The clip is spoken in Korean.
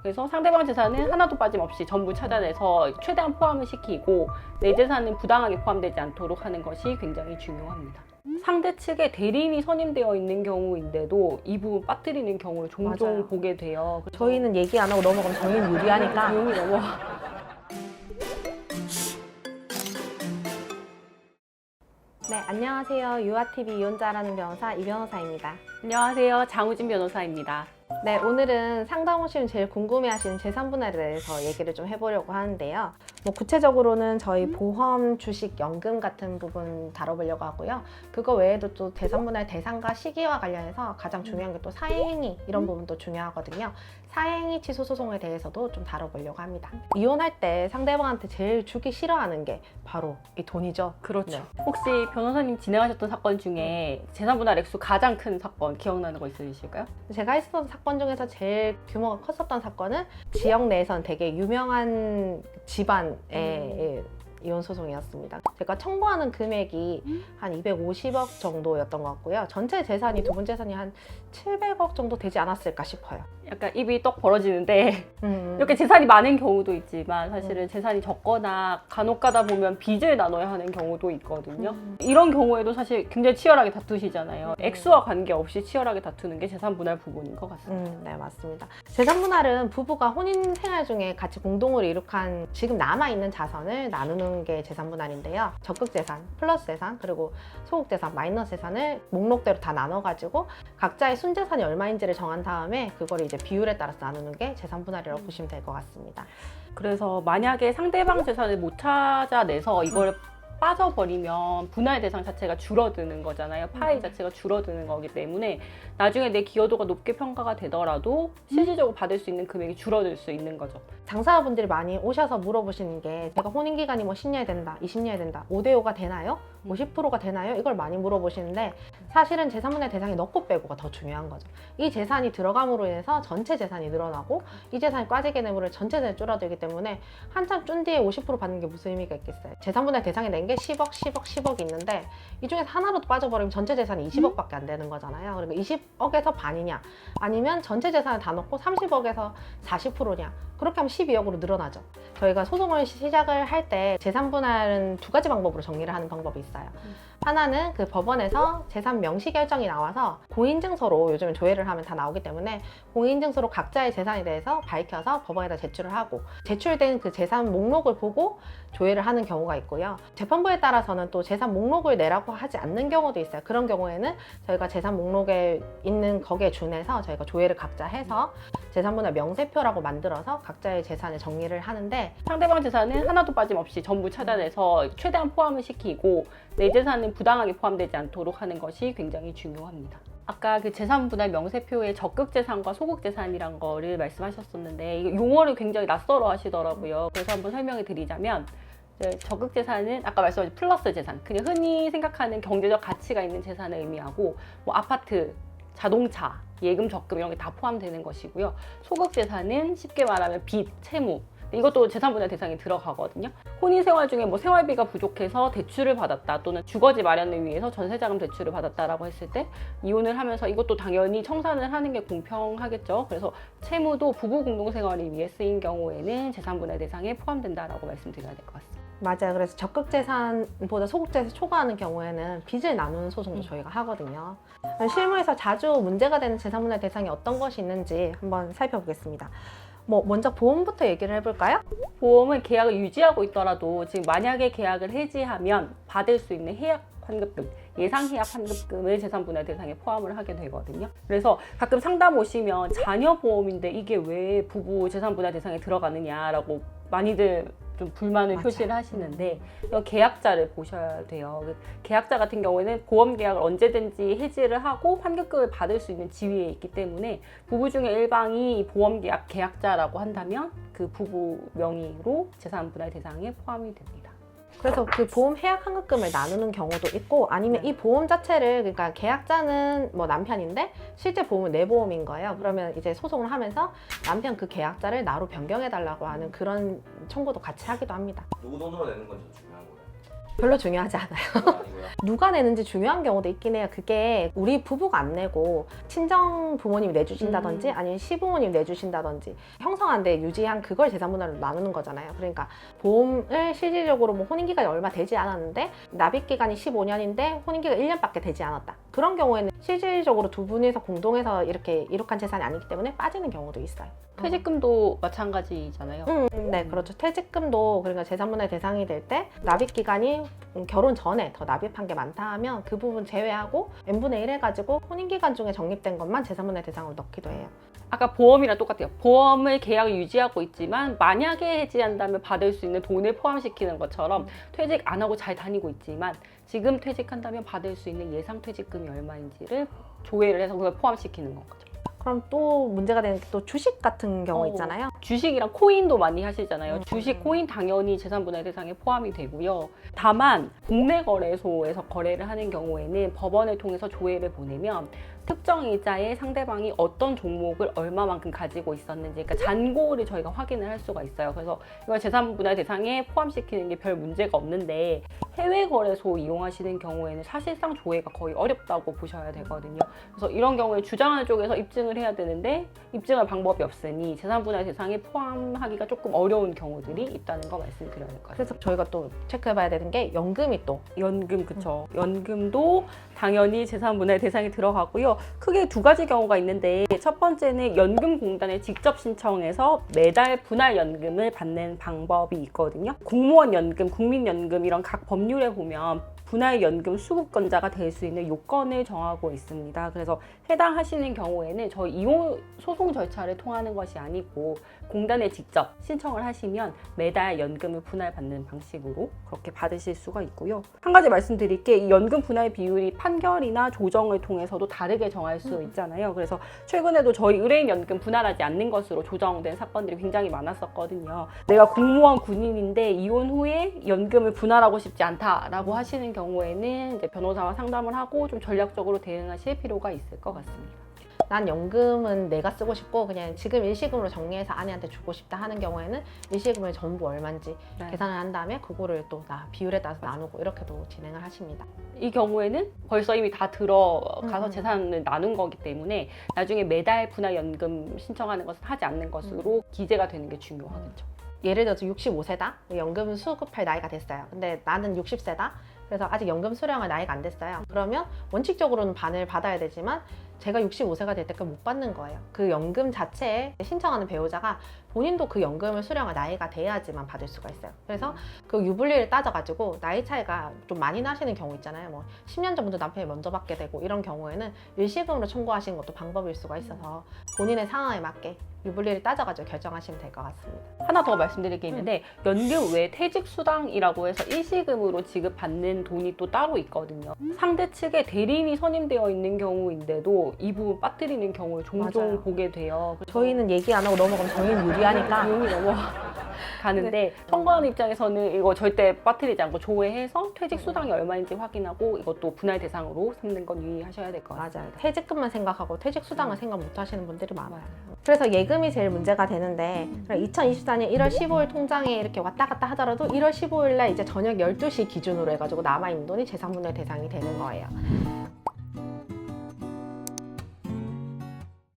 그래서 상대방 재산은 하나도 빠짐없이 전부 찾아내서 최대한 포함을 시키고 내 재산은 부당하게 포함되지 않도록 하는 것이 굉장히 중요합니다. 상대 측에 대리인이 선임되어 있는 경우인데도 이 부분 빠뜨리는 경우를 종종 맞아요. 보게 돼요. 저희는 얘기 안 하고 넘어가면 저희는 유리하니까 조용히 넘어. 네 안녕하세요 유아TV 이혼자라는 변호사 이 변호사입니다 안녕하세요. 장우진 변호사입니다. 네 오늘은 상담 오시면 제일 궁금해하시는 재산 분할에 대해서 얘기를 좀 해보려고 하는데요 뭐 구체적으로는 저희 보험, 주식, 연금 같은 부분 다뤄보려고 하고요 그거 외에도 또 재산 분할 대상과 시기와 관련해서 가장 중요한 게 또 사행위 이런 부분도 중요하거든요 사행위 취소 소송에 대해서도 좀 다뤄보려고 합니다 이혼할 때 상대방한테 제일 주기 싫어하는 게 바로 이 돈이죠 그렇죠. 네. 혹시 변호사님 진행하셨던 사건 중에 재산 분할 액수 가장 큰 사건 기억나는 거 있으실까요? 제가 했었던 사건 중에서 제일 규모가 컸었던 사건은 지역 내에선 되게 유명한 집안 의 이혼 소송이었습니다. 제가 청구하는 금액이 한 250억 정도였던 것 같고요. 전체 재산이 두 분 재산이 한 700억 정도 되지 않았을까 싶어요. 약간 입이 떡 벌어지는데 음. 이렇게 재산이 많은 경우도 있지만 사실은 재산이 적거나 간혹 가다 보면 빚을 나눠야 하는 경우도 있거든요. 음. 이런 경우에도 사실 굉장히 치열하게 다투시잖아요. 액수와 관계없이 치열하게 다투는 게 재산 분할 부분인 것 같습니다. 음, 네, 맞습니다. 재산 분할은 부부가 혼인 생활 중에 같이 공동으로 이룩한 지금 남아 있는 자산을 나누는 게 재산 분할인데요. 적극 재산, 플러스 재산, 그리고 소극 재산, 마이너스 재산을 목록대로 다 나눠 가지고 각자의 순재산이 얼마인지를 정한 다음에 그걸 이제 비율에 따라서 나누는 게 재산 분할이라고 보시면 될 것 같습니다. 그래서 만약에 상대방 재산을 못 찾아내서 이걸 빠져버리면 분할 대상 자체가 줄어드는 거잖아요. 파이 자체가 줄어드는 거기 때문에 나중에 내 기여도가 높게 평가가 되더라도 실질적으로 받을 수 있는 금액이 줄어들 수 있는 거죠. 당사자분들이 많이 오셔서 물어보시는 게 제가 혼인 기간이 뭐 10년이 된다, 20년이 된다, 5대 5가 되나요? 50%가 되나요? 이걸 많이 물어보시는데 사실은 재산분할 대상이 넣고 빼고가 더 중요한 거죠. 이 재산이 들어감으로 인해서 전체 재산이 늘어나고 이 재산이 빠지게 되면 전체 재산이 줄어들기 때문에 한참 준 뒤에 50% 받는 게 무슨 의미가 있겠어요. 재산분할 대상이 낸 게 10억, 10억, 10억이 있는데 이 중에서 하나라도 빠져버리면 전체 재산이 20억밖에 안 되는 거잖아요. 그리고 20억에서 반이냐 아니면 전체 재산을 다 넣고 30억에서 40%냐 그렇게 하면 12억으로 늘어나죠. 저희가 소송을 시작을 할 때 재산 분할은 두 가지 방법으로 정리를 하는 방법이 있어요. 하나는 그 법원에서 재산 명시 결정이 나와서 공인증서로 요즘 조회를 하면 다 나오기 때문에 공인증서로 각자의 재산에 대해서 밝혀서 법원에다 제출을 하고 제출된 그 재산 목록을 보고 조회를 하는 경우가 있고요. 재판부에 따라서는 또 재산 목록을 내라고 하지 않는 경우도 있어요. 그런 경우에는 저희가 재산 목록에 있는 거기에 준해서 저희가 조회를 각자 해서 재산분할 명세표라고 만들어서 각자의 재산을 정리를 하는데 상대방 재산은 하나도 빠짐없이 전부 찾아내서 최대한 포함을 시키고 내 재산은 부당하게 포함되지 않도록 하는 것이 굉장히 중요합니다. 아까 그 재산 분할 명세표에 적극 재산과 소극 재산이란 거를 말씀하셨었는데 이거 용어를 굉장히 낯설어 하시더라고요. 그래서 한번 설명을 드리자면 적극 재산은 아까 말씀하신 플러스 재산, 그냥 흔히 생각하는 경제적 가치가 있는 재산을 의미하고 뭐 아파트, 자동차, 예금, 적금 이런 게 다 포함되는 것이고요. 소극 재산은 쉽게 말하면 빚, 채무 이것도 재산분할 대상에 들어가거든요. 혼인 생활 중에 뭐 생활비가 부족해서 대출을 받았다 또는 주거지 마련을 위해서 전세자금 대출을 받았다라고 했을 때 이혼을 하면서 이것도 당연히 청산을 하는 게 공평하겠죠. 그래서 채무도 부부 공동 생활을 위해 쓰인 경우에는 재산분할 대상에 포함된다라고 말씀드려야 될 것 같습니다. 맞아요. 그래서 적극 재산보다 소극 재산을 초과하는 경우에는 빚을 나누는 소송도 저희가 하거든요. 실무에서 자주 문제가 되는 재산분할 대상이 어떤 것이 있는지 한번 살펴보겠습니다. 뭐 먼저 보험부터 얘기를 해볼까요? 보험은 계약을 유지하고 있더라도 지금 만약에 계약을 해지하면 받을 수 있는 해약 환급금, 예상 해약 환급금을 재산 분할 대상에 포함을 하게 되거든요. 그래서 가끔 상담 오시면 자녀 보험인데 이게 왜 부부 재산 분할 대상에 들어가느냐라고 많이들 좀 불만을 맞아요. 표시를 하시는데 계약자를 보셔야 돼요. 그 계약자 같은 경우에는 보험 계약을 언제든지 해지를 하고 환급금을 받을 수 있는 지위에 있기 때문에 부부 중에 일방이 보험 계약 계약자라고 한다면 그 부부 명의로 재산 분할 대상에 포함이 됩니다. 그래서 그 보험 해약 환급금을 나누는 경우도 있고 아니면 네. 이 보험 자체를 그러니까 계약자는 뭐 남편인데 실제 보험은 내 보험인 거예요. 그러면 이제 소송을 하면서 남편 그 계약자를 나로 변경해 달라고 하는 그런 청구도 같이 하기도 합니다. 누구 돈으로 내는 건지. 별로 중요하지 않아요. 누가 내는지 중요한 경우도 있긴 해요. 그게 우리 부부가 안 내고 친정 부모님이 내주신다든지 음. 아니면 시부모님 내주신다든지 형성한데 유지한 그걸 재산분할로 나누는 거잖아요. 그러니까 보험을 실질적으로 뭐 혼인기간이 얼마 되지 않았는데 납입기간이 15년인데 혼인기간 1년밖에 되지 않았다. 그런 경우에는 실질적으로 두 분이서 공동해서 이렇게 이룩한 재산이 아니기 때문에 빠지는 경우도 있어요. 퇴직금도 마찬가지잖아요. 음, 네, 그렇죠. 퇴직금도 그러니까 재산분할 대상이 될 때 납입 기간이 음, 결혼 전에 더 납입한 게 많다 하면 그 부분 제외하고 n분의 1 해가지고 혼인 기간 중에 적립된 것만 재산분할 대상으로 넣기도 해요. 아까 보험이랑 똑같아요. 보험을 계약을 유지하고 있지만 만약에 해지한다면 받을 수 있는 돈을 포함시키는 것처럼 퇴직 안 하고 잘 다니고 있지만 지금 퇴직한다면 받을 수 있는 예상 퇴직금이 얼마인지를 조회를 해서 그걸 포함시키는 건 거죠. 그럼 또 문제가 되는 게 또 주식 같은 경우 어. 있잖아요. 주식이랑 코인도 많이 하시잖아요. 음. 주식, 코인 당연히 재산분할 대상에 포함이 되고요. 다만 국내 거래소에서 거래를 하는 경우에는 법원을 통해서 조회를 보내면 특정 이자에 상대방이 어떤 종목을 얼마만큼 가지고 있었는지, 그러니까 잔고를 저희가 확인을 할 수가 있어요. 그래서 이걸 재산 분할 대상에 포함시키는 게 별 문제가 없는데 해외 거래소 이용하시는 경우에는 사실상 조회가 거의 어렵다고 보셔야 되거든요. 그래서 이런 경우에 주장하는 쪽에서 입증을 해야 되는데 입증할 방법이 없으니 재산 분할 대상에 포함하기가 조금 어려운 경우들이 있다는 거 말씀드려야 될 것 같아요. 그래서 저희가 또 체크해봐야 되는 게 연금이 또 연금 그쵸. 연금도 당연히 재산 분할 대상에 들어가고요. 크게 두 가지 경우가 있는데 첫 번째는 연금공단에 직접 신청해서 매달 분할 연금을 받는 방법이 있거든요. 공무원 연금, 국민연금 이런 각 법률에 보면 분할 연금 수급권자가 될 수 있는 요건을 정하고 있습니다. 그래서 해당하시는 경우에는 저희 이용 소송 절차를 통하는 것이 아니고 공단에 직접 신청을 하시면 매달 연금을 분할받는 방식으로 그렇게 받으실 수가 있고요. 한 가지 말씀드릴 게 이 연금 분할 비율이 판결이나 조정을 통해서도 다르게 정할 수 있잖아요. 그래서 최근에도 저희 의뢰인 연금 분할하지 않는 것으로 조정된 사건들이 굉장히 많았었거든요. 내가 공무원 군인인데 이혼 후에 연금을 분할하고 싶지 않다라고 하시는 경우에는 이제 변호사와 상담을 하고 좀 전략적으로 대응하실 필요가 있을 것 같습니다. 난 연금은 내가 쓰고 싶고 그냥 지금 일시금으로 정리해서 아내한테 주고 싶다 하는 경우에는 일시금을 전부 얼마인지 네. 계산을 한 다음에 그거를 또 나 비율에 따라서 나누고 이렇게도 진행을 하십니다. 이 경우에는 벌써 이미 다 들어가서 음. 재산을 나눈 거기 때문에 나중에 매달 분할 연금 신청하는 것은 하지 않는 것으로 기재가 되는 게 중요하겠죠. 예를 들어서 65세다. 연금 수급할 나이가 됐어요. 근데 나는 60세다. 그래서 아직 연금 수령할 나이가 안 됐어요. 그러면 원칙적으로는 반을 받아야 되지만 제가 65세가 될 때까지 못 받는 거예요. 그 연금 자체에 신청하는 배우자가 본인도 그 연금을 수령할 나이가 돼야지만 받을 수가 있어요. 그래서 그 유불리를 따져가지고 나이 차이가 좀 많이 나시는 경우 있잖아요. 뭐 10년 전부터 남편이 먼저 받게 되고 이런 경우에는 일시금으로 청구하시는 것도 방법일 수가 있어서 본인의 상황에 맞게 유불리를 따져가지고 결정하시면 될 것 같습니다. 하나 더 말씀드릴 게 있는데 연금 외 퇴직 수당이라고 해서 일시금으로 지급받는 돈이 또 따로 있거든요. 상대 측에 대리인이 선임되어 있는 경우인데도 이 부분 빠뜨리는 경우를 종종 맞아요. 보게 돼요. 저희는 얘기 안 하고 넘어가면 저희는 유리하니까 비용이 넘어가는데 청구하는 입장에서는 이거 절대 빠뜨리지 않고 조회해서 퇴직 수당이 얼마인지 확인하고 이것도 분할 대상으로 삼는 건 유의하셔야 될 것 같아요. 맞아요. 퇴직금만 생각하고 퇴직 수당을 음. 생각 못 하시는 분들이 많아요. 그래서 예금이 제일 문제가 되는데 2024년 1월 15일 통장에 이렇게 왔다 갔다 하더라도 1월 15일 날 이제 저녁 12시 기준으로 해가지고 남아있는 돈이 재산분할 대상이 되는 거예요.